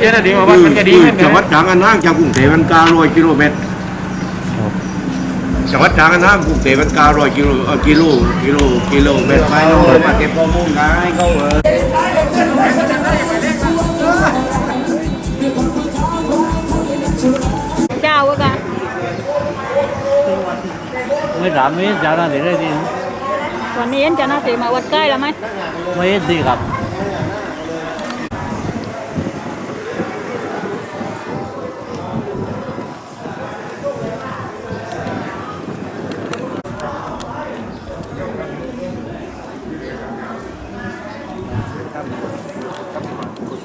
เจ้าหน้าที่มาวัดมันก็ดีเหมือนกัจันงหวัดทางอันห้างจากกรุงเทพมัน900กิโลเมตรจังหวัดทางอันห้างกรุงเทพมัน900กิโลเอ่อกิโลกิโลกิโลเมตรไปโน่นมาเก็บข้อมูลกันให้เขาเออ เจ้าก็ไม่ถามไม่เจ้าหน้าที่ได้ดีวันนี้เห็นเจ้าหน้าที่มาวัดใกล้แล้วไหมไม่ดีครับ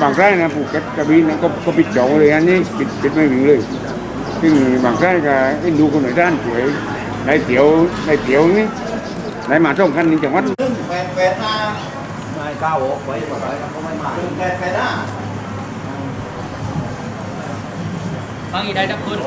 บางไร่นะภูก็ตกระบี่นะก็ก็ปิดจองเลยอันนี้ปิดปิดไม่วิ่งเลยซึ่งบางไร่ก็ดูคนหน่อยด้านสวยในเตี๋ยวในเตี๋ยวนี่ในมาช่องคันนี้จังหวัดแปดแปดมาไม่ก้าวออกไปแบบไรก็ไม่มาแปดแปดหน้าบางอีได้ทั้งคน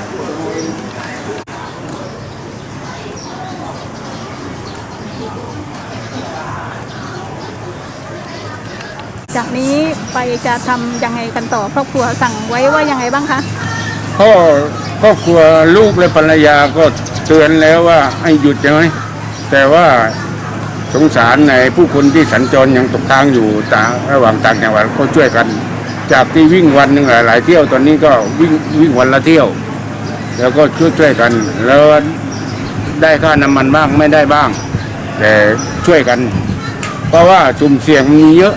กคนจากนี้ไปจะทำยังไงกันต่อครอบครัวสั่งไว้ว่ายังไงบ้างคะก็ครอบครัวลูกและภรรยาก็เตือนแล้วว่าให้หยุดใช่ไหมแต่ว่า สงสารในผู้คนที่สัญจรยังตกค้างอยู่ต่างระหว่างต่างจังหวัดก็ช่วยกัน จากที่วิ่งวันหนึ่งหลายๆเที่ยวตอนนี้ก็วิ่งวิ่งวันละเที่ยว แล้วก็ช่วยช่วยๆกัน แล้วได้ค่าน้ำมันบ้างไม่ได้บ้าง แต่ช่วยกัน เพราะว่าสุ่มเสี่ยงมีเยอะ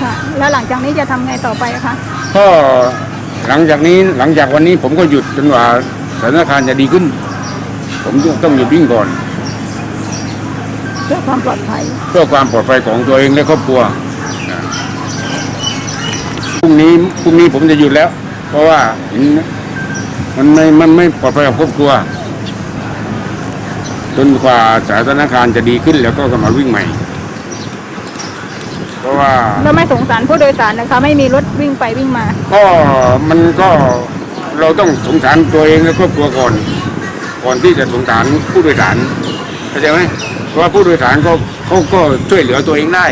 ค่ะแล้วหลังจากนี้จะทำไงต่อไปคะก็หลังจากนี้หลังจากวันนี้ผมก็หยุดจนกว่าสถานการณ์จะดีขึ้น ผมต้องหยุดวิ่งก่อนเพื่อความปลอดภัย เพื่อความปลอดภัยของตัวเองและครอบครัวนะพรุ่งนี้พรุ่งนี้ผมจะหยุดแล้ว เพราะว่าเห็นมันไม่มันไม่ปลอดภัยกับครอบครัวจนกว่าสถานการณ์จะดีขึ้นแล้วก็กลับมาวิ่งใหม่ เพราะว่าแล้วไม่สงสารผู้โดยสารนะคะ ไม่มีรถวิ่งไปวิ่งมา ก็มันก็เราต้องสงสารตัวเองและครอบครัวก่อน ก่อนที่จะสงสารผู้โดยสารเข้าใจไหม เพราะว่าผู้โดยสารเขาเขาก็ช่วยเหลือตัวเองได้